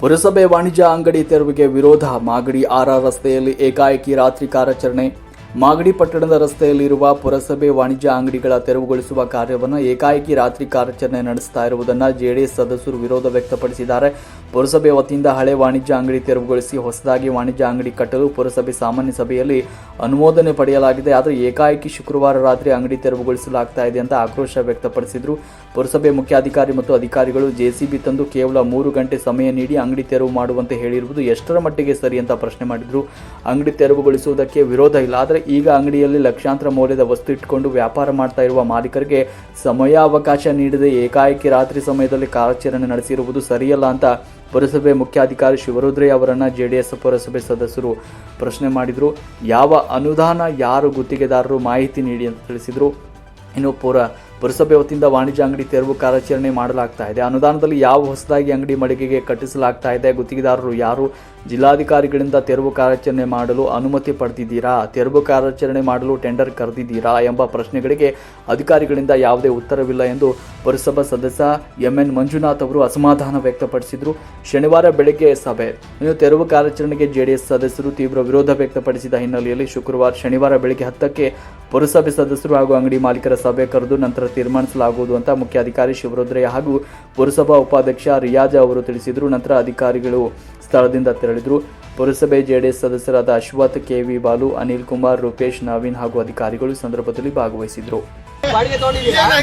ಪುರಸಭೆ ವಾಣಿಜ್ಯ ಅಂಗಡಿ ತೆರವಿಗೆ ವಿರೋಧ. ಮಾಗಡಿ ಆರ್ ರಸ್ತೆಯಲ್ಲಿ ಏಕಾಏಕಿ ರಾತ್ರಿ ಕಾರ್ಯಾಚರಣೆ. ಮಾಗಡಿ ಪಟ್ಟಣದ ರಸ್ತೆಯಲ್ಲಿರುವ ಪುರಸಭೆ ವಾಣಿಜ್ಯ ಅಂಗಡಿಗಳ ತೆರವುಗೊಳಿಸುವ ಕಾರ್ಯವನ್ನು ಏಕಾಏಕಿ ರಾತ್ರಿ ಕಾರ್ಯಾಚರಣೆ ನಡೆಸ್ತಾ ಇರುವುದನ್ನು ಜೆಡಿಎಸ್ ಸದಸ್ಯರು ವಿರೋಧ ವ್ಯಕ್ತಪಡಿಸಿದ್ದಾರೆ. ಪುರಸಭೆ ವತಿಯಿಂದ ಹಳೆ ವಾಣಿಜ್ಯ ಅಂಗಡಿ ತೆರವುಗೊಳಿಸಿ ಹೊಸದಾಗಿ ವಾಣಿಜ್ಯ ಅಂಗಡಿ ಕಟ್ಟಲು ಪುರಸಭೆ ಸಾಮಾನ್ಯ ಸಭೆಯಲ್ಲಿ ಅನುಮೋದನೆ ಪಡೆಯಲಾಗಿದೆ. ಆದರೆ ಏಕಾಏಕಿ ಶುಕ್ರವಾರ ರಾತ್ರಿ ಅಂಗಡಿ ತೆರವುಗೊಳಿಸಲಾಗ್ತಾ ಇದೆ ಅಂತ ಆಕ್ರೋಶ ವ್ಯಕ್ತಪಡಿಸಿದರು. ಪುರಸಭೆ ಮುಖ್ಯಾಧಿಕಾರಿ ಮತ್ತು ಅಧಿಕಾರಿಗಳು ಜೆಸಿಬಿ ತಂದು ಕೇವಲ ಮೂರು ಗಂಟೆ ಸಮಯ ನೀಡಿ ಅಂಗಡಿ ತೆರವು ಮಾಡುವಂತೆ ಹೇಳಿರುವುದು ಎಷ್ಟರ ಮಟ್ಟಿಗೆ ಸರಿ ಅಂತ ಪ್ರಶ್ನೆ ಮಾಡಿದ್ರು. ಅಂಗಡಿ ತೆರವುಗೊಳಿಸುವುದಕ್ಕೆ ವಿರೋಧ ಇಲ್ಲ. ಆದರೆ ಈಗ ಅಂಗಡಿಯಲ್ಲಿ ಲಕ್ಷಾಂತರ ಮೌಲ್ಯದ ವಸ್ತು ಇಟ್ಟುಕೊಂಡು ವ್ಯಾಪಾರ ಮಾಡ್ತಾ ಇರುವ ಮಾಲೀಕರಿಗೆ ಸಮಯಾವಕಾಶ ನೀಡದೆ ಏಕಾಏಕಿ ರಾತ್ರಿ ಸಮಯದಲ್ಲಿ ಕಾರ್ಯಾಚರಣೆ ನಡೆಸಿರುವುದು ಸರಿಯಲ್ಲ ಅಂತ ಪುರಸಭೆ ಮುಖ್ಯಾಧಿಕಾರಿ ಶಿವರುದ್ರಯ್ಯ ಅವರನ್ನ ಎಸ್ ಪುರಸಭೆ ಸದಸ್ಯರು ಪ್ರಶ್ನೆ ಮಾಡಿದರು. ಯಾವ ಅನುದಾನ ಯಾರು ಗುತ್ತಿಗೆದಾರರು ಮಾಹಿತಿ ನೀಡಿ ಅಂತ ತಿಳಿಸಿದರು. ಇನ್ನು ಪುರ ಪುರಸಭೆ ವತಿಯಿಂದ ವಾಣಿಜ್ಯ ಅಂಗಡಿ ತೆರವು ಕಾರ್ಯಾಚರಣೆ ಮಾಡಲಾಗ್ತಾ ಇದೆ. ಅನುದಾನದಲ್ಲಿ ಯಾವ ಹೊಸದಾಗಿ ಅಂಗಡಿ ಮಳಿಗೆಗೆ ಕಟ್ಟಿಸಲಾಗ್ತಾ ಇದೆ ಗುತ್ತಿಗೆದಾರರು ಯಾರು? ಜಿಲ್ಲಾಧಿಕಾರಿಗಳಿಂದ ತೆರವು ಕಾರ್ಯಾಚರಣೆ ಮಾಡಲು ಅನುಮತಿ ಪಡೆದಿದ್ದೀರಾ? ತೆರವು ಕಾರ್ಯಾಚರಣೆ ಮಾಡಲು ಟೆಂಡರ್ ಕರೆದಿದ್ದೀರಾ ಎಂಬ ಪ್ರಶ್ನೆಗಳಿಗೆ ಅಧಿಕಾರಿಗಳಿಂದ ಯಾವುದೇ ಉತ್ತರವಿಲ್ಲ ಎಂದು ಪುರಸಭಾ ಸದಸ್ಯ ಎಂಎನ್ ಮಂಜುನಾಥ್ ಅವರು ಅಸಮಾಧಾನ ವ್ಯಕ್ತಪಡಿಸಿದರು. ಶನಿವಾರ ಬೆಳಗ್ಗೆ ಸಭೆ. ಇನ್ನು ತೆರವು ಕಾರ್ಯಾಚರಣೆಗೆ ಜೆಡಿಎಸ್ ಸದಸ್ಯರು ತೀವ್ರ ವಿರೋಧ ವ್ಯಕ್ತಪಡಿಸಿದ ಹಿನ್ನೆಲೆಯಲ್ಲಿ ಶುಕ್ರವಾರ ಶನಿವಾರ ಬೆಳಗ್ಗೆ ಹತ್ತಕ್ಕೆ ಪುರಸಭೆ ಸದಸ್ಯರು ಹಾಗೂ ಅಂಗಡಿ ಮಾಲೀಕರ ಸಭೆ ಕರೆದು ನಂತರ ತೀರ್ಮಾನಿಸಲಾಗುವುದು ಅಂತ ಮುಖ್ಯಾಧಿಕಾರಿ ಶಿವರುದ್ರಯ್ಯ ಹಾಗೂ ಪುರಸಭಾ ಉಪಾಧ್ಯಕ್ಷ ರಿಯಾಜ ಅವರು ತಿಳಿಸಿದರು. ನಂತರ ಅಧಿಕಾರಿಗಳು ಸ್ಥಳದಿಂದ ತೆರಳಿದರು. ಪುರಸಭೆ ಜೆಡಿಎಸ್ ಸದಸ್ಯರಾದ ಅಶ್ವಥ್ ಕೆವಿ ಬಾಲು ಅನಿಲ್ ಕುಮಾರ್ ರೂಪೇಶ್ ನವೀನ್ ಹಾಗೂ ಅಧಿಕಾರಿಗಳು ಈ ಸಂದರ್ಭದಲ್ಲಿ ಭಾಗವಹಿಸಿದರು.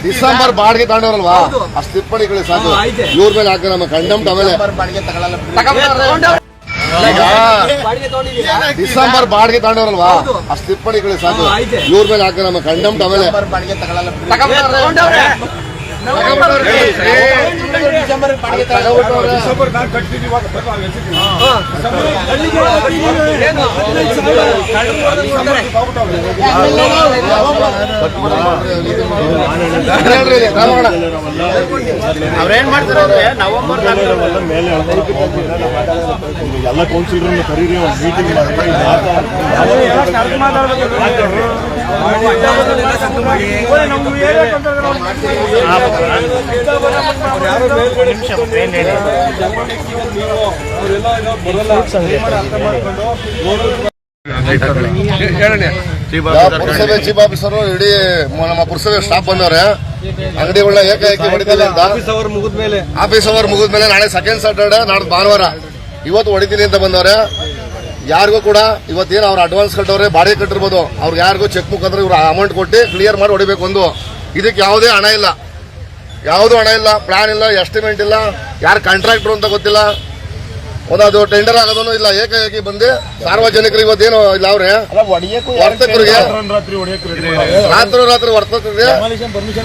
ಡಿಸೆಂಬರ್ ಬಾಡಿಗೆ ತಗೊಂಡವ್ರಲ್ವಾ? ಅಷ್ಟು ಟಿಪ್ಪಣಿಗಳು ಸಾಕು. ಇವ್ರ ಮೇಲೆ ಹಾಕಿ ನಮ್ಮ ಕಂಡಮ್ ಡಿಸೆಂಬರ್ ಬಾಡಿಗೆ ತಗೊಂಡವ್ರಲ್ವಾ? ಅಷ್ಟು ಟಿಪ್ಪಣಿಗಳು ಸಾಕು. ಇವ್ರ ಮೇಲೆ ಹಾಕ ನಮ್ಮ ಕಂಡಮ್ ಆಮೇಲೆ ಡಿಸೆಂಬರ್ ಬಾಡಿಗೆ. ಅವ್ರೇನ್ ಮಾಡ್ತಾರೆ ನವೆಂಬರ್ ಮೇಲೆ ಎಲ್ಲ ಕೌನ್ಸಿಲರ್ ಕರೀರಿ ಒಂದು ಮೀಟಿಂಗ್ ಯಾವ ಪುರಸಭೆ ಚೀಫ್ ಆಫೀಸರು ಇಡೀ ನಮ್ಮ ಪುರಸಭೆ ಸ್ಟಾಫ್ ಬಂದವ್ರೆ. ಅಂಗಡಿಗಳನ್ನ ಏಕಾಏಕಿ ಹೊಡಿತೀವಿ ಅಂತ. ಆಫೀಸ್ ಅವರ್ ಮುಗಿದ್ಮೇಲೆ. ನಾಳೆ ಸೆಕೆಂಡ್ ಸ್ಯಾಟರ್ಡೆ ನಾಡ್ದು ಭಾನುವಾರ. ಇವತ್ತು ಹೊಡಿತೀನಿ ಅಂತ ಬಂದವ್ರೆ. ಯಾರಿಗೂ ಕೂಡ ಇವತ್ತೇನು ಅವ್ರು ಅಡ್ವಾನ್ಸ್ ಕಟ್ಟವ್ರೆ ಬಾಡಿಗೆ ಕಟ್ಟಿರ್ಬೋದು. ಅವ್ರಿಗೆ ಯಾರಿಗೂ ಚೆಕ್ ಬುಕ್ ಅಂದ್ರೆ ಇವ್ರು ಅಮೌಂಟ್ ಕೊಟ್ಟು ಕ್ಲಿಯರ್ ಮಾಡಿ ಹೊಡಿಬೇಕು ಒಂದು. ಇದಕ್ಕೆ ಯಾವುದೇ ಹಣ ಇಲ್ಲ. ಯಾವುದೂ ಹಣ ಇಲ್ಲ ಪ್ಲಾನ್ ಇಲ್ಲ ಎಸ್ಟಿಮೇಟ್ ಇಲ್ಲ ಯಾರು ಕಾಂಟ್ರಾಕ್ಟ್ರು ಅಂತ ಗೊತ್ತಿಲ್ಲ. ಒಂದು ಅದು ಟೆಂಡರ್ ಆಗೋದನ್ನು ಇಲ್ಲ ಏಕಾಏಕಿ ಬಂದು ಸಾರ್ವಜನಿಕರು ಇವತ್ತೇನು ಇಲ್ಲ ಅವ್ರೆ. ವರ್ತಕರಿಗೆ ರಾತ್ರಿ ರಾತ್ರಿ ವರ್ತಕರಿಗೆ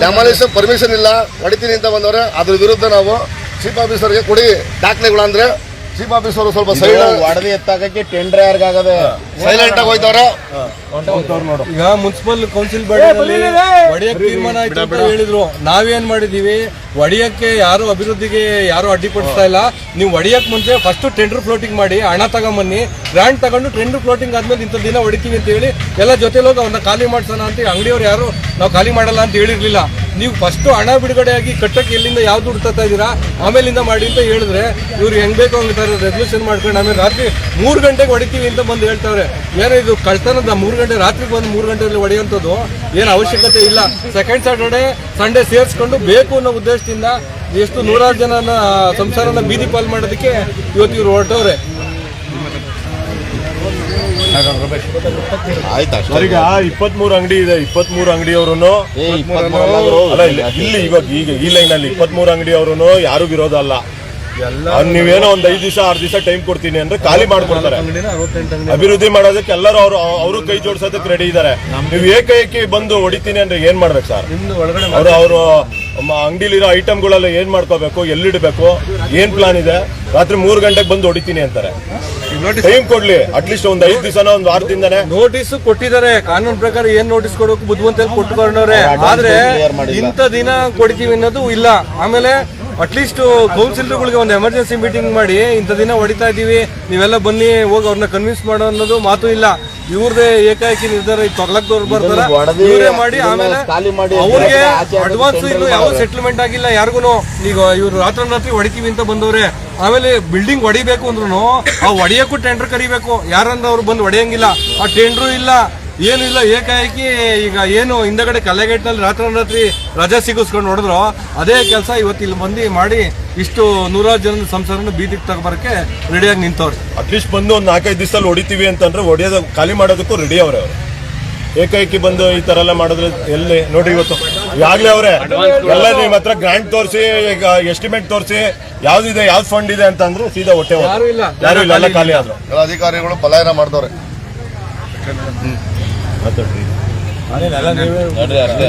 ಡೆಮಾಲಿಷನ್ ಪರ್ಮಿಷನ್ ಇಲ್ಲ. ಹೊಡಿತೀನಿ ಅಂತ ಬಂದವ್ರೆ. ಅದ್ರ ವಿರುದ್ಧ ನಾವು ಚೀಫ್ ಆಫೀಸರ್ಗೆ ಕೊಡಿ. ದಾಖಲೆಗಳು ಅಂದ್ರೆ ಚೀಫ್ ಆಫೀಸರ್ ಸ್ವಲ್ಪ ಸೈಡ್ ಒಡದಿ ಎತ್ತಾಕಕ್ಕೆ ಟೆಂಡರ್ ಯಾರಿಗಾಗದೆ ಸೈಲೆಂಟ್ ಆಗಿ ಹೋಯ್ತವ್ರೆ. ಈಗ ಮುನ್ಸಿಪಲ್ ಕೌನ್ಸಿಲ್ ಒಡೆಯಕ್ಕೆ ತೀರ್ಮಾನ ಆಯ್ತು ಅಂತ ಹೇಳಿದ್ರು. ನಾವೇನ್ ಮಾಡಿದೀವಿ? ಒಡೆಯಕ್ಕೆ ಯಾರು ಅಭಿವೃದ್ಧಿಗೆ ಯಾರು ಅಡ್ಡಿಪಡಿಸ್ತಾ ಇಲ್ಲ. ನೀವು ಒಡೆಯಕ್ ಮುಂಚೆ ಫಸ್ಟ್ ಟೆಂಡರ್ ಫ್ಲೋಟಿಂಗ್ ಮಾಡಿ ಹಣ ತಗೊಂಬನ್ನಿ. ಗ್ರಾಂಟ್ ತಗೊಂಡು ಟೆಂಡರ್ ಫ್ಲೋಟಿಂಗ್ ಆದ್ಮೇಲೆ ಇಂಥ ದಿನ ಹೊಡಿತೀವಿ ಅಂತ ಹೇಳಿ ಎಲ್ಲ ಜೊತೆಲಿ ಹೋಗಿ ಅವನ್ನ ಖಾಲಿ ಮಾಡ್ಸೋಣ ಅಂತ ಅಂಗಡಿಯವ್ರು ಯಾರು ನಾವು ಖಾಲಿ ಮಾಡಲ್ಲ ಅಂತ ಹೇಳಿರ್ಲಿಲ್ಲ. ನೀವು ಫಸ್ಟ್ ಹಣ ಬಿಡುಗಡೆಯಾಗಿ ಕಟ್ಟಕ್ಕೆ ಎಲ್ಲಿಂದ ಯಾವ ದುಡ್ಡು ತರ್ತಾ ಇದ್ದೀರಾ? ಆಮೇಲಿಂದ ಮಾಡಿ ಅಂತ ಹೇಳಿದ್ರೆ ಇವ್ರು ಹೆಂಗ್ ಬೇಕು ಹಂಗೆ ರೆಸಲ್ಯೂಷನ್ ಮಾಡ್ಕೊಂಡು ಆಮೇಲೆ ರಾತ್ರಿ ಮೂರು ಗಂಟೆಗೆ ಹೊಡಿತೀವಿ ಅಂತ ಬಂದು ಹೇಳ್ತಾವ್ರೆ. ಏನೋ ಇದು ಕಳ್ತನದ ಮೂರು ಗಂಟೆ ರಾತ್ರಿ ಬಂದು ಮೂರು ಗಂಟೆಯಲ್ಲಿ ಹೊಡೆಯುವಂಥದ್ದು ಏನು ಅವಶ್ಯಕತೆ ಇಲ್ಲ. ಸೆಕೆಂಡ್ ಸ್ಯಾಟರ್ಡೆ ಸಂಡೇ ಸೇರಿಸ್ಕೊಂಡು ಬೇಕು ಅನ್ನೋ ಉದ್ದೇಶದಿಂದ ಎಷ್ಟು ನೂರಾರು ಜನನ ಸಂಸಾರನ ಬೀದಿ ಪಾಲ್ ಮಾಡೋದಕ್ಕೆ ಇವತ್ತು ಇವ್ರು ಹೊರಟವ್ರೆ. ಆಯ್ತಾ ಈಗ ಇಪ್ಪತ್ಮೂರು ಅಂಗಡಿ ಇದೆ ಇಪ್ಪತ್ಮೂರು ಮೂರು ಅಲ್ಲ ಇಲ್ಲ ಇಲ್ಲಿ ಇವಾಗ ಈಗ ಈ ಲೈನ್ ಅಲ್ಲಿ ಇಪ್ಪತ್ಮೂರು ಅಂಗಡಿ ಯಾರು ವಿರೋಧ ಅಲ್ಲ. ಅವ್ರು ನೀವೇನೋ ಒಂದ್ ಐದ್ ದಿವಸ ಆರ್ ದಿವಸ ಟೈಮ್ ಕೊಡ್ತೀನಿ ಅಂದ್ರೆ ಖಾಲಿ ಮಾಡ್ಕೊಡ್ತಾರೆ. ಅಭಿವೃದ್ಧಿ ಮಾಡೋದಕ್ಕೆ ಎಲ್ಲರೂ ಅವರು ಅವರು ಕೈ ಜೋಡಿಸೋದಕ್ಕೆ ರೆಡಿ ಇದಾರೆ. ನೀವು ಏಕೈಕಿ ಬಂದು ಹೊಡಿತೀನಿ ಅಂದ್ರೆ ಏನ್ ಮಾಡ್ಬೇಕು ಸರ್? ಅವರು ಅವರು ಅಂಗಡಿಲಿರೋ ಐಟಮ್ಗಳೆಲ್ಲ ಏನ್ ಮಾಡ್ಕೋಬೇಕು ಎಲ್ಲಿಡ್ಬೇಕು ಏನ್ ಪ್ಲಾನ್ ಇದೆ? ರಾತ್ರಿ ಮೂರು ಗಂಟೆಗೆ ಬಂದು ಹೊಡಿತೀನಿ ಅಂತಾರೆ. ಟೈಮ್ ಕೊಡ್ಲಿ ಅಟ್ಲೀಸ್ಟ್ ಒಂದ್ ಐದ್ ದಿವಸನ ಒಂದ್ ವಾರದಿಂದನೇ. ನೋಟಿಸ್ ಕೊಟ್ಟಿದ್ದಾರೆ. ಕಾನೂನು ಪ್ರಕಾರ ಏನ್ ನೋಟಿಸ್ ಕೊಡಬೇಕು ಬುದ್ಧಿವಂತ ಕೊಟ್ಟುಕೊಂಡವ್ರೆ ಆದ್ರೆ ಇಂಥ ದಿನ ಕೊಡ್ತೀವಿ ಅನ್ನೋದು ಇಲ್ಲ. ಆಮೇಲೆ ಅಟ್ಲೀಸ್ಟ್ ಕೌನ್ಸಿಲರ್ಗಳಿಗೆ ಒಂದು ಎಮರ್ಜೆನ್ಸಿ ಮೀಟಿಂಗ್ ಮಾಡಿ ಇಂಥ ದಿನ ಹೊಡಿತಾ ಇದ್ದೀವಿ ನೀವೆಲ್ಲ ಬನ್ನಿ ಹೋಗಿ ಅವ್ರನ್ನ ಕನ್ವಿನ್ಸ್ ಮಾಡೋ ಅನ್ನೋದು ಮಾತು ಇಲ್ಲ. ಇವ್ರದೇ ಏಕಾಏಕಿ ನಿರ್ಧಾರ ತೊಗ್ಲಕ್ದವ್ರು ಬರ್ತಾರ ಇವರೇ ಮಾಡಿ ಆಮೇಲೆ ಅವ್ರಿಗೆ ಅಡ್ವಾನ್ಸ್ ಇನ್ನು ಯಾವ ಸೆಟಲ್ಮೆಂಟ್ ಆಗಿಲ್ಲ ಯಾರಿಗೂ ಈಗ ಇವ್ರು ರಾತ್ರಿ ಹೊಡಿತೀವಿ ಅಂತ ಬಂದವ್ರೆ. ಆಮೇಲೆ ಬಿಲ್ಡಿಂಗ್ ಹೊಡಿಬೇಕು ಅಂದ್ರೂ ಆ ಹೊಡಿಯಕ್ಕೂ ಟೆಂಡರ್ ಕರಿಬೇಕು. ಯಾರಂದ್ರೆ ಅವ್ರು ಬಂದು ಹೊಡೆಯಂಗಿಲ್ಲ. ಆ ಟೆಂಡ್ರು ಇಲ್ಲ. ಏನು ಇಲ್ಲ ಏಕಾಏಕಿ ಈಗ ಏನು ಹಿಂದಗಡೆ ಕಲೆಗೇಟ್ನಲ್ಲಿ ರಾತ್ರಿ ರಾತ್ರಿ ರಜಾ ಸಿಗಿಸ್ಕೊಂಡು ಹೊಡೆದ್ರು ಅದೇ ಕೆಲಸ ಇವತ್ತು ಇಲ್ಲಿ ಬಂದು ಮಾಡಿ ಇಷ್ಟು ನೂರಾರು ಜನದ ಸಂಸಾರನ ಬೀದಿಗೆ ತಗೊಬರಕ್ಕೆ ರೆಡಿಯಾಗಿ ನಿಂತವ್ರು. ಅಟ್ಲೀಸ್ಟ್ ಬಂದು ಒಂದು ನಾಲ್ಕೈದು ದಿವಸದಲ್ಲಿ ಹೊಡಿತೀವಿ ಅಂತಂದ್ರೆ ಹೊಡಿಯೋದು ಖಾಲಿ ಮಾಡೋದಕ್ಕೂ ರೆಡಿ ಅವ್ರೆ ಅವರು. ಏಕೈಕಿ ಬಂದು ಈ ಥರ ಎಲ್ಲ ಮಾಡಿದ್ರೆ ಎಲ್ಲಿ? ನೋಡಿ ಇವತ್ತು. ಈಗಾಗಲೇ ಅವರೇ ಎಲ್ಲ ನಿಮ್ಮ ಹತ್ರ ಗ್ರಾಂಟ್ ತೋರಿಸಿ ಈಗ ಎಸ್ಟಿಮೇಟ್ ತೋರಿಸಿ ಯಾವ್ದಿದೆ ಯಾವ್ದು ಫಂಡ್ ಇದೆ ಅಂತ ಅಂದ್ರು ಸೀದಾ ಹೊಟ್ಟೆ. ಯಾರು ಇಲ್ಲ. ಎಲ್ಲ ಖಾಲಿ ಆದ್ರು. ಎಲ್ಲ ಅಧಿಕಾರಿಗಳು ಪಲಾಯನ ಮಾಡ್ದವ್ರೆ. ಮಾತಾಡ್ರಿ ನೋಡ್ರಿ ಅಷ್ಟೇ